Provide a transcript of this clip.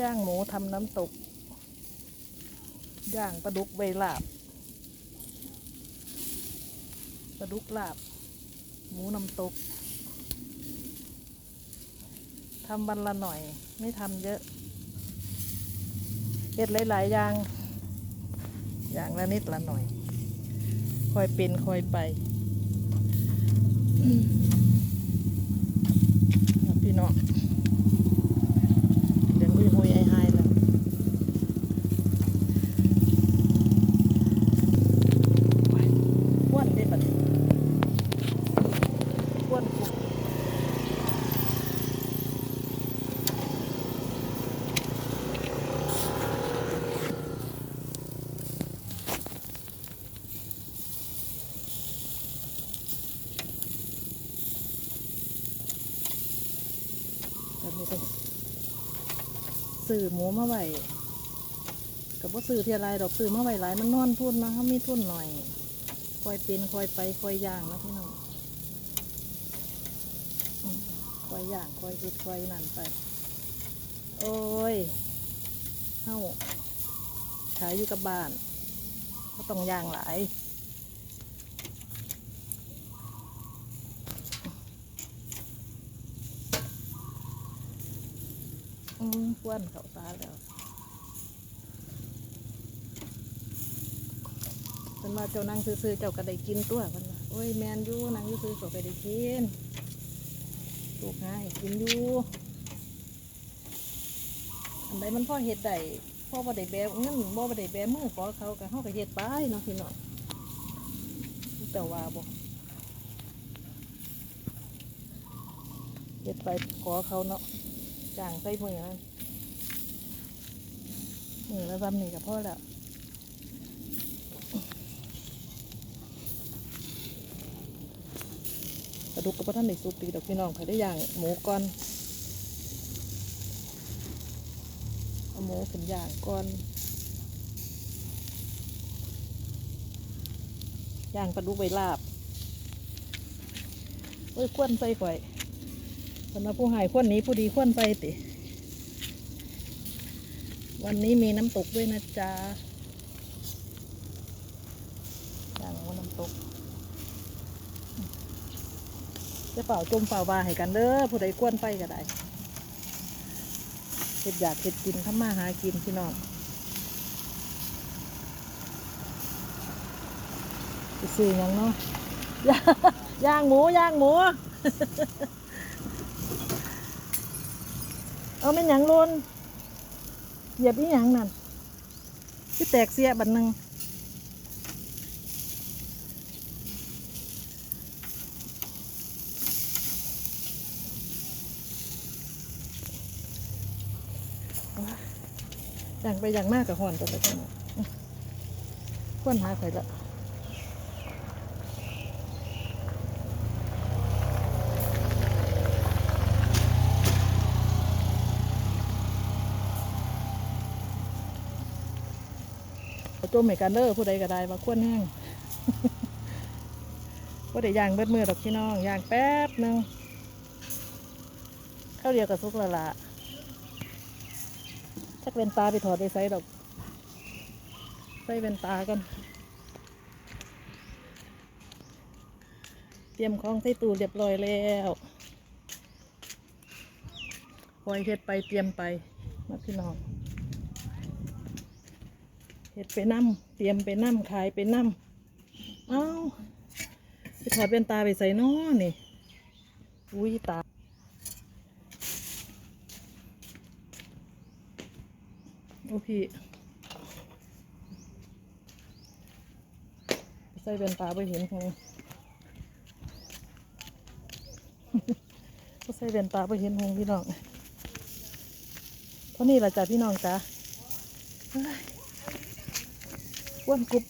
ย่างหมูทำน้ำตก ย่างปลาดุกใบลาบปลาดุกลาบ หมูน้ำตกทำวันละหน่อย ไม่ทำเยอะเฮ็ดหลาย ๆ อย่าง อย่างละนิดละหน่อย คอยเป็นคอยไป พี่น้องเดี๋ยวหุยหุยไอ้ไฮแล้วไปอ้วนได้บัดนี้ อ้นกุกซื้อหมูมาไว้กับว่าซื้อเทียไรดอกซื้อมาไว้หลายมันนอนทุนนะเขามีทุนหน่อย คอยเป็นคอยไปคอยย่างนะพี่น้อง คอยอย่างคอยคิดคอยนั่นไป โอ้ยเฮ้าขายอยู่กับบ้าน ก็ต้องย่างหลายอืมควนเขาตาแล้วเป็นมาเจ้านั่งซื้อๆเจ้าก็ได้กินตัวกันว่าโอ้ยแมนอยู่นั่งอยู่ซื้อๆก็ได้กิน ลูกง่ายกินอยู่อันใดมันพ่อเฮ็ดได้พ่อบ่ได้แบเงินบ่บ่ได้แบมือขอเขาก็เฮาก็เฮ็ดไปเนาะพี่น้องแต่ว่าบ่เฮ็ดไปขอเขาเนาะจ้างใส่มือมือแล้วซ้ำนี่กับพ่อแล้ว ระดูกกับพ่อท่านในสุกตีดอกพี่น้องเคยได้ย่างหมูก่อนเอาหมูขึ้นย่างก่อนย่างปลาดุกใบลาบเอ้ยควนใส่ข่อยสำหรับผู้หายคนนี้ผู้ดีคนไปติ วันนี้มีน้ำตกด้วยนะจ๊ะอย่างว่าน้ำตก จะเป่าจมเป่าบาให้กันเด้อผู้ใดกวนไปก็ได้เห็ดอยากเห็ดกินทำมาหากินพี่น้องไปซื้อหยังเนาะย่างย่างหมูย่างหมู เอาเป็นหยังลนเหยียบอีหยังนั่นที่แตกเสียบันหนึ่ง อย่างไปอย่างมากกับหอนตัวไปจังหวะควรหาใครละจมเหมือนกันเด้อผู้ใดก็ได้มาควรแห้งผู้ใดย่างเบิดมือดอกพี่น้องย่างแป๊บหนึ่งข้าวเดียวกับซุกละละ ชักเป็นตาไปถอดไปใส่ดอกใส่เป็นตากัน เตรียมของใส่ตู้เรียบร้อยแล้วคอยเฮ็ดไปเตรียมไปมาพี่น้องเฮ็ดไปน้ำเตรียมไปน้ำขายไปน้ำเอ้าไปถอดเป็นตาไปใส่น้อนี่อุ้ยตา โอเคใส่เป็นตาไปเห็นคงก็ใส่เป็นตาไปเห็นหงพี่น้องเท่านี้ละจ้ะพี่น้องจ้ะว้วนกรุบ